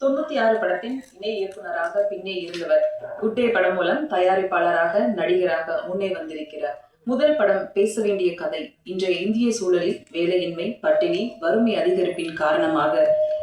தொண்ணூத்தி ஆறு படத்தின் இணை இயக்குநராக பின்னே இருந்தவர். குட்டே படம் மூலம் தயாரிப்பாளராக நடிகராக முன்னே வந்திருக்கிறார். முதல் படம் பேச வேண்டிய கதை இன்றைய இந்திய சூழலில் வேலையின்மை பட்டினி வறுமை அதிகரிப்பின் காரணமாக.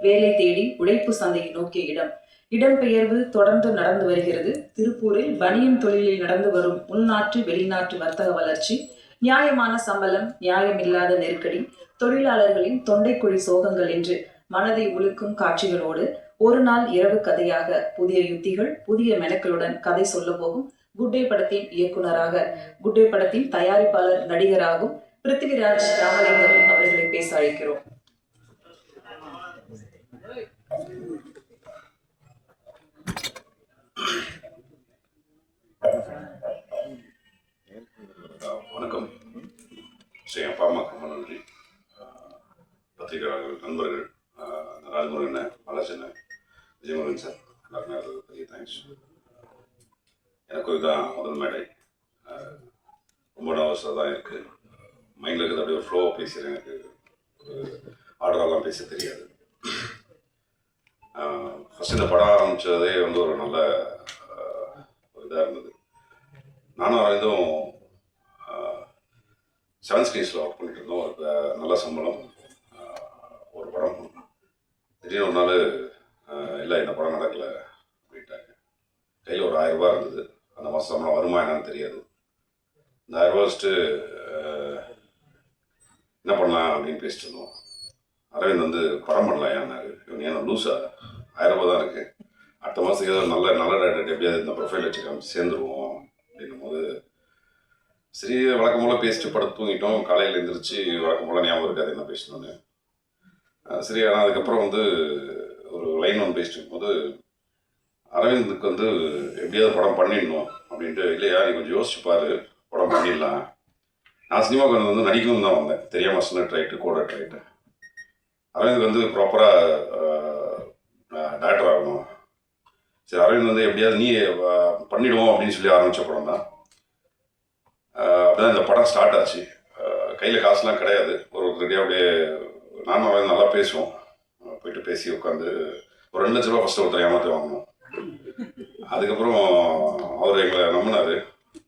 வேலை தேடி உழைப்பு சந்தையை நோக்கிய இடம். இடம்பெயர்வு தொடர்ந்து நடந்து வருகிறது. திருப்பூரில் பனியன் தொழிலில் நடந்து வரும் உள்நாட்டு வெளிநாட்டு வர்த்தக வளர்ச்சி நியாயமான சம்பளம் நியாயமில்லாத நெருக்கடி தொழிலாளர்களின் தொண்டைக்குழி சோகங்கள் என்று மனதை உலுக்கும் காட்சிகளோடு ஒரு நாள் இரவு கதையாக புதிய யுத்திகள் புதிய மெனக்களுடன் கதை சொல்ல போகும் குட்டே படத்தின் இயக்குனராக குட்டே படத்தின் தயாரிப்பாளர் நடிகராகும் பிருத்திவிராஜ் ராமலிங்கம் அவர்களை பேச அழைக்கிறோம் வணக்கம் ஸ்ரீ அப்பா அம்மாக்கு ரொம்ப நன்றி ஆஹ் பத்திரிகையாளர்கள் நண்பர்கள் ஆஹ் ராஜமுருகன் பாலாசன் விஜயமுருகன் சார் எல்லாருமே அது பெரிய தேங்க்ஸ் எனக்கும் இதுதான் முதல் மேடை. ரொம்ப நர்வஸாக தான் இருக்குது மைண்டில் இருக்கிறது அப்படியே ஃப்ளோவாக பேசுகிறேன் எனக்கு. ஒரு ஆர்டரெல்லாம் பேச தெரியாது. ஃபஸ்ட் இந்த படம் ஆரம்பித்ததே வந்து ஒரு நல்ல ஒரு இதாக இருந்தது. நானும் அரவிந்தும் செவன் ஸ்கிரீன்ஸில் ஒர்க் பண்ணிட்டு இருந்தோம். ஒரு நல்ல சம்பளம். ஒரு படம். திடீர்னு ஒரு நாள் இல்லை இந்த படம் நடக்கலை அப்படின்ட்டாங்க கையில் ஒரு ஆயிரம் ரூபாய் இருந்தது அந்த மாதம் சம்பளம் வருமா என்னன்னு தெரியாது. இந்த அர்வாஸ்ட்டு வச்சுட்டு என்ன பண்ணலாம் அப்படின்னு பேசிட்டு இருந்தோம். அரவிந்த் வந்து படம் பண்ணலாம் ஏன்னாரு இவன் ஏன்னா லூஸா ஆயிரம் ரூபாய் தான் இருக்கு. அடுத்த மாதத்துக்கு ஏதோ நல்ல நல்ல டேரக்டர் எப்படியாவது இந்த ப்ரொஃபைல் வச்சுக்காம சேர்ந்துருவோம் அப்படின்னும் போது சரி வழக்கம் போல் பேசிட்டு படுத்து தூங்கிட்டோம். காலையில் எழுந்திரிச்சு வழக்கம் போல் ஞாபகம் இருக்காது என்ன பேசணும்னு. சரி ஆனால் அதுக்கப்புறம் வந்து ஒரு லைன் ஒன்று பேசிட்டு இருக்கும்போது அரவிந்துக்கு வந்து எப்படியாவது படம் பண்ணிடணும் அப்படின்ட்டு இல்லையா நீ கொஞ்சம் யோசிச்சு பாரு படம் பண்ணிடலாம். நான் சினிமாவுக்கு வந்து வந்து நடிக்கணும்னு தான் வந்தேன். தெரியாமல் சொன்ன ரைட்டு கூட ரைட்டு அரவிந்த் வந்து ப்ராப்பராக டேரக்டர் ஆகணும். சரி அரவிந்த் வந்து எப்படியாவது நீ பண்ணிடுவோம் அப்படின்னு சொல்லி ஆரம்பித்த படம் தான். அப்படிதான் இந்த படம் ஸ்டார்ட் ஆச்சு. கையில் காசுலாம் கிடையாது. ஒரு ஒருத்தருடைய அப்படியே நானும் அவன் நல்லா பேசுவோம். போயிட்டு பேசி உட்காந்து ஒரு ரெண்டு லட்ச ரூபா ஃபஸ்ட்டு ஒருத்தர் ஏமாற்றி வாங்கணும். அதுக்கப்புறம் அவர் எங்களை நம்பினார்.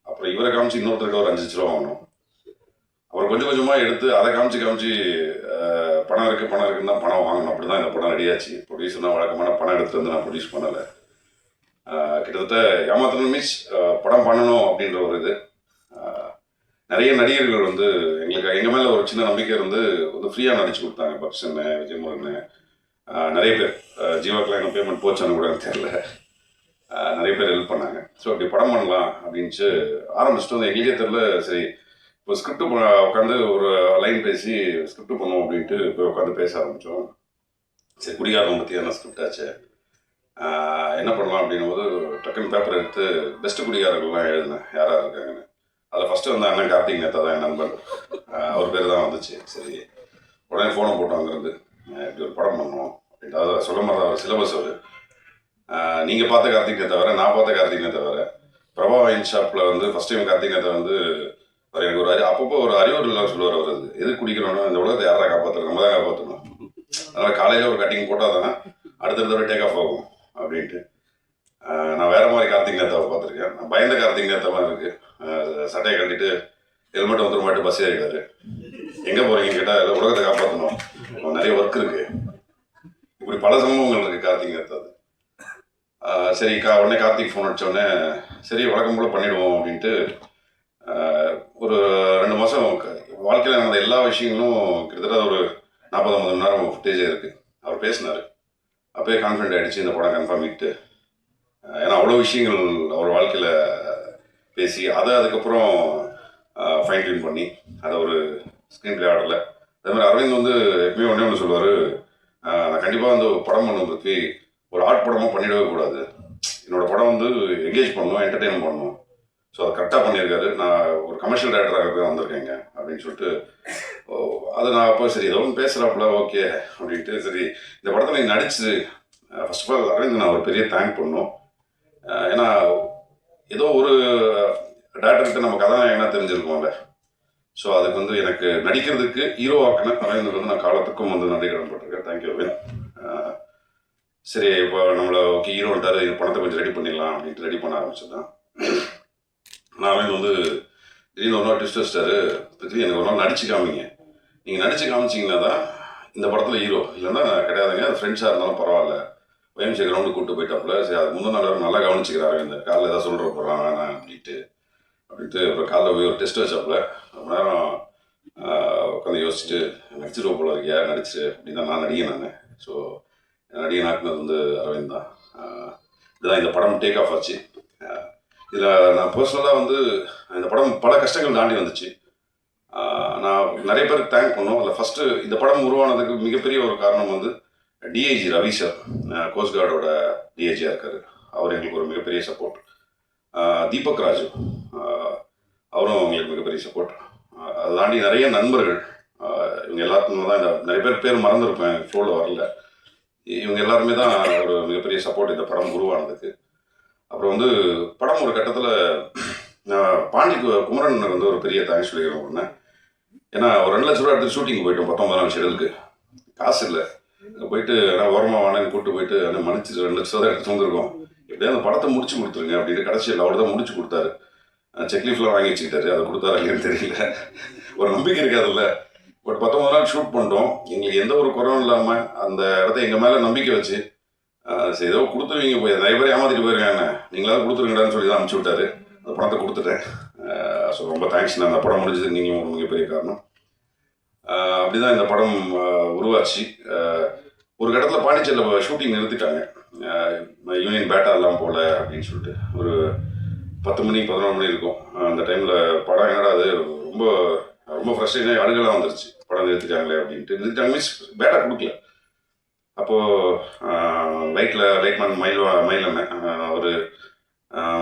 அப்புறம் இவரை காமிச்சு இன்னொருத்தருக்கு ஒரு அஞ்சு லட்ச ரூபா வாங்கணும். அப்புறம் கொஞ்சம் கொஞ்சமாக எடுத்து அதை காமிச்சு காமிச்சு பணம் இருக்குது பணம் இருக்குன்னு தான் பணம் வாங்கணும். அப்படி தான் இந்த படம் ரெடியாச்சு ப்ரொடியூசர்னா வழக்கமான பணம் எடுத்து வந்து நான் ப்ரொடியூஸ் பண்ணலை. கிட்டத்தட்ட ஏமாத்தணும் மீன்ஸ் படம் பண்ணணும் அப்படின்ற ஒரு இது. நிறைய நடிகர்கள் வந்து எங்களுக்கு எங்கள் மேலே ஒரு சின்ன நம்பிக்கை இருந்து வந்து ஃப்ரீயாக நடிச்சு கொடுத்தாங்க. பக்ஷன் விஜயமுருகன் நிறைய பேர். ஜீவாக்கெலாம் என்ன பேமெண்ட் போச்சான்னு கூட எனக்கு தெரில நிறைய பேர் ஹெல்ப் பண்ணாங்க. ஸோ அப்படி படம் பண்ணலாம் அப்படின்ட்டு ஆரம்பிச்சுட்டு வந்து எங்களுக்கே தெரில சரி இப்போ ஸ்கிரிப்ட் உட்காந்து ஒரு லைன் பேசி ஸ்கிரிப்ட் பண்ணுவோம் அப்படின்ட்டு போய் உட்காந்து பேச ஆரம்பித்தோம் சரி குடிகாரம் பற்றியான ஸ்கிரிப்ட் ஆச்சு? என்ன பண்ணலாம் அப்படின்னும் போது டக்குன்னு பேப்பர் எடுத்து பெஸ்ட் குடிகாரர்கள்லாம் எழுதினேன். யாராக இருக்காங்கன்னு. அதில் ஃபஸ்ட்டு வந்து அண்ணன் கார்த்திக் நேத்தா தான் என் நண்பன். அவர் பேர் தான் வந்துச்சு. சரி உடனே ஃபோனை போட்டோம் அங்கேருந்து. இப்படி ஒரு படம் பண்ணணும். அப்படின்ட்டு அதாவது சொல்ல மாதிரி அவர் சிலபஸ் அவர். நீங்கள் பார்த்த கார்த்திகை தவிர நான் பார்த்த கார்த்திகை தவிர பிரபா வைன் ஷாப்பில் வந்து ஃபஸ்ட் டைம் கார்த்திக் வந்து அவர் எனக்கு ஒரு அறி அப்பப்போ ஒரு அறிவுரை சொல்லுவார் அவர் அது. எது குடிக்கணும்னா இந்த உலகத்தை யாரா காப்பாற்றுறது நம்ம தான் காப்பாற்றணும் அதனால் காலையில் ஒரு கட்டிங் போட்டால் தான் அடுத்தடுத்த டேக் ஆஃப் ஆகும் அப்படின்ட்டு. நான் வேற மாதிரி கார்த்திக் நேத்தாவை பார்த்துருக்கேன். நான் பயந்த கார்த்திக் நேத்தாலாம் இருக்குது சட்டையை கட்டிட்டு ஹெல்மெட் வந்துடும் மாட்டு பஸ் ஏறிடாரு எங்கே போகிறீங்க கேட்டால் ஏதோ உலகத்தை காப்பாற்றணும் நிறைய ஒர்க் இருக்கு. இப்படி பல சம்பவங்கள் இருக்கு கார்த்திக் நேத்தாது சரி கா உடனே கார்த்திக் ஃபோன் அடிச்ச உடனே சரி வழக்கம் போல பண்ணிடுவோம் அப்படின்ட்டு ஒரு ரெண்டு மாதம் வாழ்க்கையில் நடந்த எல்லா விஷயங்களும் கிட்டத்தட்ட ஒரு நாற்பது ஐம்பது மணி நேரம் ஃபுட்டேஜே இருக்கு. அவர் பேசினார். அப்பயே கான்ஃபிடென்ட் ஆகிடுச்சு இந்த படம் கன்ஃபார்ம் இட்டு ஏன்னா அவ்வளோ விஷயங்கள் அவர் வாழ்க்கையில் பேசி அதை அதுக்கப்புறம் ஃபைன் டியூன் பண்ணி அதை ஒரு ஸ்க்ரீன் பிளே ஆடல. அதே மாதிரி அரவிந்த் வந்து எப்பயுமே ஒன்றே ஒன்று சொல்லுவார் நான் கண்டிப்பாக வந்து படம் பண்ணும் பற்றி ஒரு ஆர்ட் படமாக பண்ணிடவே கூடாது. என்னோடய படம் வந்து என்கேஜ் பண்ணணும் என்டர்டெயின் பண்ணணும் ஸோ அதை கரெக்டாக பண்ணியிருக்காரு. நான் ஒரு கமர்ஷியல் டேரக்டராக வந்திருக்கேங்க அப்படின்னு சொல்லிட்டு அது அதை நான் அப்போ சரி ஏதோ ஒன்று பேசுகிறாப்புல ஓகே அப்படின்ட்டு சரி இந்த படத்தில் நீ நடிச்சு ஃபர்ஸ்ட் ஆஃப் ஆல் அரவிந்த் நான் ஒரு பெரிய தேங்க் பண்ணும். ஏன்னா ஏதோ ஒரு டேரக்டர்கிட்ட நம்ம கதாநாயகனா தெரிஞ்சிருக்கோம்ல. ஸோ அதுக்கு வந்து எனக்கு நடிக்கிறதுக்கு ஹீரோ ஆக்கின அரவிந்த் வந்து நான் காலத்துக்கும் வந்து நன்றி கடன் பட்டிருக்கேன். தேங்க்யூ அரவிந்த் சரி இப்போ நம்மளை ஓகே ஹீரோன்ட்டார் இந்த பணத்தை கொஞ்சம் ரெடி பண்ணிடலாம் அப்படின்ட்டு ரெடி பண்ண ஆரம்பிச்சதான். நான் வந்து திடீர்னு ஒரு நாள் ட்விஸ்ட் வச்சிட்டாரு பிருத்வி எனக்கு ஒரு நாள் நடிச்சு காமிங்க. நீங்கள் நடிச்சு காமிச்சிங்கன்னா தான் இந்த படத்தில் ஹீரோ இல்லைன்னா கிடையாதுங்க. அது ஃப்ரெண்ட்ஸாக இருந்தாலும் பரவாயில்ல. ஒயம்சி கிரவுண்டு கூப்பிட்டு போயிட்டாப்புல. சரி அது முந்தின நாள் நல்லா கவனிச்சுக்கிறாரு. இந்த காலையில் ஏதாவது சொல்கிற போகிறான் வேணாம் அப்படின்ட்டு. அப்படின்ட்டு அப்புறம் காலைல போய் ஒரு டெஸ்ட் வச்சாப்புல. ரொம்ப நேரம் உட்காந்து யோசிச்சுட்டு நடிச்சிருவோம் போல இருக்கியா நடிச்சு அப்படின்னு தான் நான் நடிகை நான். ஸோ நடிகை நாக்குனது வந்து அரவிந்த் தான். இதுதான் இந்த படம் டேக் ஆஃப் ஆச்சு. இதில் நான் பர்சனலாக வந்து இந்த படம் பல கஷ்டங்கள் தாண்டி வந்துச்சு. நான் நிறைய பேருக்கு தேங்க் பண்ணோம். அதில் ஃபஸ்ட்டு இந்த படம் உருவானதுக்கு மிகப்பெரிய ஒரு காரணம் வந்து டிஐஜி ரவி சார் கோஸ்ட் கார்டோட டிஐஜியாக இருக்கார். அவர் எங்களுக்கு ஒரு மிகப்பெரிய சப்போர்ட் தீபக் ராஜு. அவரும் அவங்களுக்கு மிகப்பெரிய சப்போர்ட் அதை தாண்டி நிறைய நண்பர்கள். இவங்க எல்லாத்துக்குமே தான் இந்த நிறைய பேர் பேர் மறந்துருப்பேன் ஃப்ளோவில் வரல. இவங்க எல்லாருமே தான் ஒரு மிகப்பெரிய சப்போர்ட் இந்த படம் உருவானதுக்கு. அப்புறம் வந்து படம் ஒரு கட்டத்தில் நான் பாண்டி குமரன் வந்து ஒரு பெரிய தேங்க்ஸ் சொல்லிக்கிறேன் ஒன்று ஏன்னா ஒரு ரெண்டு லட்ச ரூபா எடுத்து ஷூட்டிங் போயிட்டோம் பத்தொம்பது நாள் ஷெடியூலுக்கு காசு இல்லை. அங்கே போயிட்டு நான் ஓரமாக வானேன்னு கூப்பிட்டு போயிட்டு அந்த மன்னிச்சு ரெண்டு லட்ச ரூபா தான் எடுத்து வந்திருக்கோம் எப்படியா அந்த படத்தை முடிச்சு கொடுத்துருங்க அப்படின்னு கடைசியில் அவர் தான் முடிச்சு கொடுத்தாரு. செக்லீஃப்லாம் வாங்கி வச்சுக்கிட்டாரு. அதை கொடுத்தாரு இல்லையான்னு தெரியல. ஒரு நம்பிக்கை இருக்காதுல்ல. பட் பத்தொன்பது நாள் ஷூட் பண்ணிட்டோம். எங்களுக்கு எந்த ஒரு குறவும் இல்லாமல் அந்த இடத்த எங்கள் மேலே நம்பிக்கை வச்சு சரி ஏதோ கொடுத்துருவீங்க போய். நிறைய பேர் ஏமாத்திட்டு போயிருக்காங்க. நீங்களாவது கொடுத்துருங்கடான்னு சொல்லி தான் அனுப்பிச்சு விட்டாரு. அந்த பணத்தை கொடுத்துட்டேன். ஸோ ரொம்ப தேங்க்ஸ் நான் அந்த படம் முடிஞ்சது நீங்கள் ஒரு மிகப்பெரிய காரணம். அப்படி அப்படிதான் இந்த படம் உருவாச்சு. ஒரு கட்டத்தில் பாண்டிச்சேரியில் ஷூட்டிங் நிறுத்திட்டாங்க. யூனியன் பேட்டா எல்லாம் போகல அப்படின்னு சொல்லிட்டு ஒரு பத்து மணி பதினொரு மணி இருக்கும். அந்த டைமில் படம் என்னடா அது ரொம்ப ரொம்ப ஃப்ரெஷ்ஷாக அழுகலாம் வந்துருச்சு. படம் நிறுத்திட்டாங்களே அப்படின்ட்டு. நிறுத்திட்டாங்க மீன்ஸ் பேட்டா கொடுக்கல. அப்போது லைட்டில் லைட்மேன் மயில் மயில் அண்ணன் அவர்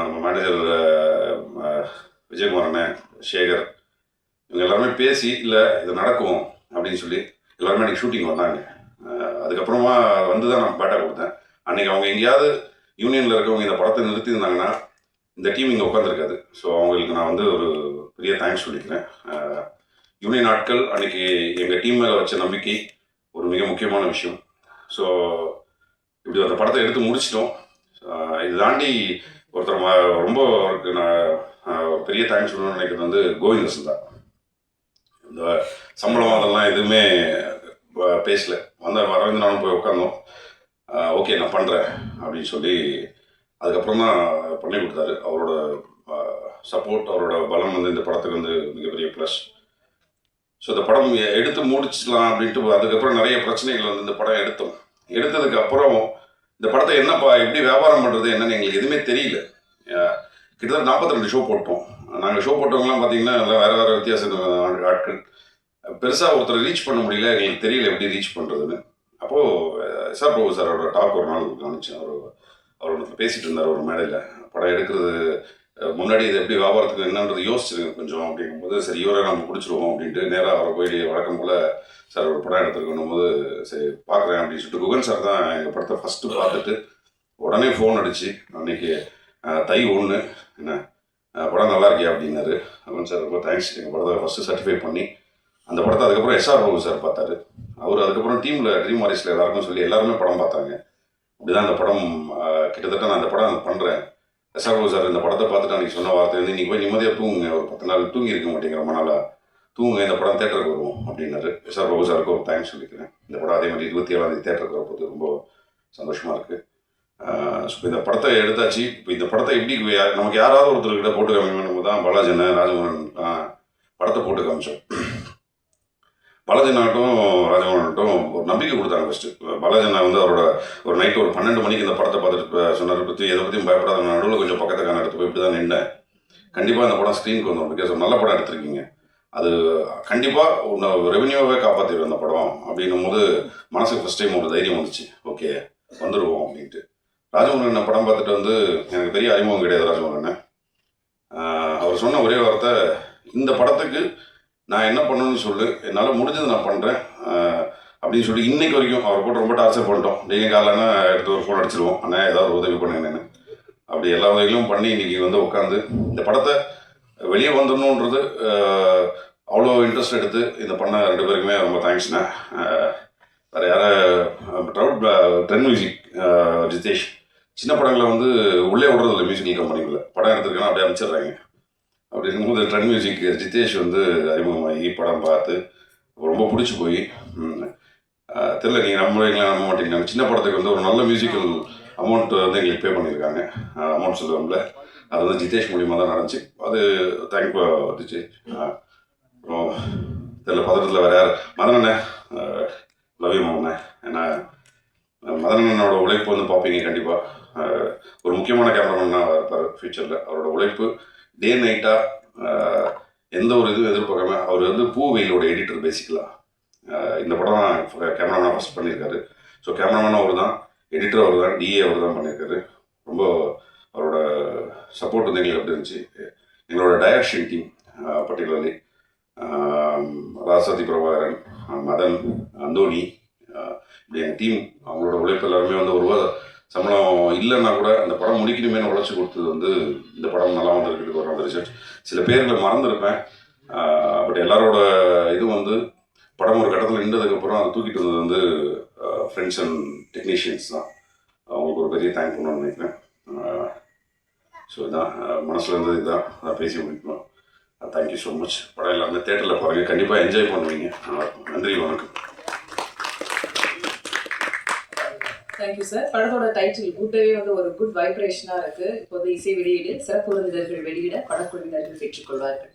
நம்ம மேனேஜர் விஜயகுமார் அண்ணன் சேகர் இவங்க எல்லாருமே பேசி இல்லை இது நடக்கும் அப்படின்னு சொல்லி எல்லாருமே அன்றைக்கி ஷூட்டிங் வந்தாங்க. அதுக்கப்புறமா வந்து தான் நான் பேட்டா கொடுத்தேன். அன்றைக்கி அவங்க எங்கேயாவது யூனியனில் இருக்கவங்க இந்த படத்தை நிறுத்தியிருந்தாங்கன்னா இந்த டீம் இங்கே உட்காந்துருக்காது ஸோ அவங்களுக்கு நான் வந்து ஒரு பெரிய தேங்க்ஸ் சொல்லிக்கிறேன். யூனியன் ஆட்கள் அன்னைக்கு எங்கள் டீம் மேலே வச்ச நம்பிக்கை ஒரு மிக முக்கியமான விஷயம். ஸோ இப்படி அந்த படத்தை எடுத்து முடிச்சிட்டோம். இது தாண்டி ஒருத்தர் ரொம்ப அவருக்கு நான் ஒரு பெரிய தேங்க்ஸ் சொல்லணும்னு நினைக்கிறது வந்து கோவிந்தசன் தான். இந்த சம்பளம் அதெல்லாம் எதுவுமே பேசல. வந்த அரவிந்த் நானும் போய் உட்காந்தோம் ஓகே நான் பண்ணுறேன் அப்படின்னு சொல்லி அதுக்கப்புறம் தான் பண்ணி கொடுத்தாரு. அவரோட சப்போர்ட் அவரோட பலம் வந்து இந்த படத்துக்கு வந்து மிகப்பெரிய ப்ளஸ் ஸோ இந்த படம் எடுத்து முடிச்சிடலாம் அப்படின்ட்டு அதுக்கப்புறம் நிறைய பிரச்சனைகள் வந்து இந்த படம் எடுத்தோம். எடுத்ததுக்கு அப்புறம் இந்த படத்தை என்னப்பா எப்படி வியாபாரம் பண்ணுறது என்னன்னு எங்களுக்கு எதுவுமே தெரியல. கிட்டத்தட்ட நாற்பத்தி ரெண்டு ஷோ போட்டோம். நாங்கள் ஷோ போட்டவங்கலாம் பார்த்தீங்கன்னா எல்லாம் வேறு வேறு வித்தியாச ஆட்கள். பெருசாக ஒருத்தர் ரீச் பண்ண முடியல. எங்களுக்கு தெரியல எப்படி ரீச் பண்ணுறதுன்னு அப்போது எஸ்ஆர் பிரபு சாரோட டாக் ஒரு நாள் கவனிச்சேன் அவர் அவர் ஒன்று இருந்தார் ஒரு மேடையில். படம் எடுக்கிறது முன்னாடி இது எப்படி வியாபாரத்துக்கு என்னன்றது யோசிச்சிருங்க கொஞ்சம் அப்படிங்கும்போது சரி இவரை நம்ம பிடிச்சிருவோம் அப்படின்ட்டு நேராக அவரை போய் வழக்கம் போல் சார் ஒரு படம் எடுத்துருக்கணும் போது சரி பார்க்குறேன் அப்படின்னு சொல்லிட்டு குகன் சார் தான் எங்கள் படத்தை ஃபஸ்ட்டு பார்த்துட்டு உடனே ஃபோன் அடிச்சு அன்னைக்கு தை ஒன்று என்ன படம் நல்லா இருக்கியா? அப்படின்னாரு. குகன் சார் ரொம்ப தேங்க்ஸ் எங்கள் படத்தை ஃபஸ்ட்டு சர்டிஃபை பண்ணி அந்த படத்தை அதுக்கப்புறம் எஸ்ஆர் பாபு சார் பார்த்தாரு. அவர் அதுக்கப்புறம் டீமில் ட்ரீம் வாரிஸில் எல்லாருக்கும் சொல்லி எல்லாருமே படம் பார்த்தாங்க. அப்படிதான் அந்த படம் கிட்டத்தட்ட நான் அந்த படம் பண்ணுறேன் எஸ்ஆர் சார் இந்த படத்தை பார்த்துட்டு அன்றைக்கி சொன்ன வார்த்தை வந்து நீங்கள் போய் நிம்மதியாக தூங்குங்க. ஒரு பத்து நாள் தூங்கி இருக்க மாட்டேங்கிற ரொம்ப நாளாக தூங்குங்க இந்த படம் தேட்டருக்கு வரும் அப்படின்னாரு. எஸ்ஆர் பாபு சாருக்கு ஒரு தேங்க்ஸ் சொல்லிக்கிறேன். இந்த படம் அதே மாதிரி இருபத்தி ஏழாந்தேதி தேட்டருக்கு வரப்போது ரொம்ப சந்தோஷமாக இருக்குது ஸோ இந்த படத்தை எடுத்தாச்சு. இப்போ இந்த படத்தை எப்படி நமக்கு யாராவது ஒருத்தர்கிட்ட போட்டு காமிக்கணும் தான் பாலாஜன ராஜமோகன் படத்தை போட்டு காமிச்சோம். பாலாஜி நாட்டும் ராஜமோகனாட்டும் ஒரு நம்பிக்கை கொடுத்தாங்க ஃபஸ்ட்டு பாலாஜி அண்ணா வந்து அவரோட ஒரு நைட் ஒரு பன்னெண்டு மணிக்கு இந்த படத்தை பார்த்துட்டு சொன்னதை சொன்னார். பற்றி எதை பற்றியும் பயப்படாத நடுவில் கொஞ்சம் பக்கத்துக்கான எடுத்து போய் இப்படி தான் நின்றேன் கண்டிப்பாக அந்த படம் ஸ்க்ரீனுக்கு வந்துடும் பிகாஸ் நல்ல படம் எடுத்திருக்கீங்க. அது கண்டிப்பாக உன்னை ரெவன்யூவே காப்பாற்றிடும் அந்த படம் அப்படின்னும் போது மனசுக்கு ஃபஸ்ட் டைம் ஒரு தைரியம் வந்துச்சு. ஓகே வந்துடுவோம் அப்படின்ட்டு. ராஜமோகன் படம் பார்த்துட்டு வந்து எனக்கு பெரிய அறிமுகம் கிடையாது ராஜமோகன் அவர் சொன்ன ஒரே வார்த்தை இந்த படத்துக்கு நான் என்ன பண்ணணும்னு சொல்லு என்னால் முடிஞ்சது நான் பண்ணுறேன் அப்படின்னு சொல்லி இன்னைக்கு வரைக்கும் அவர் போட்டு ரொம்ப டார்ச்சர் பண்ணிட்டோம். நீங்கள் காலைனா எடுத்து ஒரு ஃபோன் அடிச்சிருவோம். ஆனால் ஏதாவது ஒரு உதவி பண்ணுங்கன்னு அப்படி எல்லா உதவிகளும் பண்ணி இன்றைக்கி வந்து உட்காந்து இந்த படத்தை வெளியே வந்துடணுன்றது அவ்வளோ இன்ட்ரெஸ்ட் எடுத்து இந்த பண்ண ரெண்டு பேருக்குமே ரொம்ப தேங்க்ஸ்ண்ணே வேறு யார ட்ரவுட் ட்ரெண்ட் மியூசிக் ஜிதேஷ். சின்ன படங்களை வந்து உள்ளே விடுறதில்ல மியூசிக்கல் கம்பெனிகளில் படம் எடுத்துருக்கேன்னா அப்படியே அனுப்பிச்சிடுறாங்க. அப்படி இருக்கும்போது ட்ரெண்ட் மியூசிக் ஜிதேஷ் வந்து அறிமுகமாகி படம் பார்த்து ரொம்ப பிடிச்சி போய். தெரில நீங்கள் தெரியல நீங்கள் நம்புவீங்களா நம்ப மாட்டீங்க சின்ன படத்துக்கு வந்து ஒரு நல்ல மியூசிக்கல் அமௌண்ட் வந்து எங்களுக்கு பே பண்ணியிருக்காங்க. அமௌண்ட் சொல்லுவோம்ல அது வந்து ஜிதேஷ் மூலியமாக தான் நடந்துச்சு. அது தேங்க்யூ ஜிதேஷ் அப்புறம் தெரியல பதட்டத்தில் வேறு யார்? மதனண்ணே. லவ் யூ மாமண்ணே ஏன்னா மதனண்ணனோட உழைப்பு வந்து பார்ப்பீங்க கண்டிப்பாக ஒரு முக்கியமான கேமராமேனாக இருப்பார் ஃப்யூச்சரில் அவரோட உழைப்பு டே நைட்டாக எந்த ஒரு இதுவும் எதிர்பார்க்காம அவர் வந்து பூ வெயிலோட எடிட்டர் பேசிக்கலாம் இந்த படம் கேமராமேனாக ஃபஸ்ட் பண்ணியிருக்காரு ஸோ கேமராமேனும் அவர் தான் எடிட்டர் அவர் தான் டிஏ அவர் தான் பண்ணியிருக்காரு. ரொம்ப அவரோட சப்போர்ட் வந்து எங்களுக்கு எப்படி இருந்துச்சு. எங்களோட direction team particularly Rasathi Prabhakaran Madan Anthony இப்படி எங்கள் டீம் அவங்களோட உழைப்பு எல்லாருமே வந்து ஒரு சம்பளம் இல்லைன்னா கூட அந்த படம் முடிக்கணுமே உழைச்சி கொடுத்தது வந்து இந்த படம் நல்லா வந்திருக்கு ஒரு அந்த ரிசர்ச் சில பேர்களை மறந்துருப்பேன். பட் எல்லாரோட இது வந்து படம் ஒரு கட்டத்தில் நின்றதுக்கப்புறம் அதை தூக்கிட்டு வந்தது வந்து ஃப்ரெண்ட்ஸ் அண்ட் டெக்னீஷியன்ஸ் தான். அவங்களுக்கு ஒரு பெரிய தேங்க் பண்ணணும்னு நினைக்கிறேன். ஸோ இதான் மனசில் இருந்தது இதுதான் நான் பேசி முடிக்கணும். தேங்க்யூ ஸோ மச் படம் எல்லாமே தேட்டரில் பாருங்கள் கண்டிப்பாக என்ஜாய் பண்ணுவீங்க. நல்லாயிருக்கும் நன்றி வணக்கம். தேங்க்யூ சார் படத்தோட டைட்டில் கூட்டவே வந்து ஒரு குட் வைப்ரேஷனாக இருக்குது இப்போது இசை வெளியீடு சிறப்பு விருந்தினர்கள் வெளியிட படக்குழுவினர்கள் பெற்றுக்கொள்வார்கள்.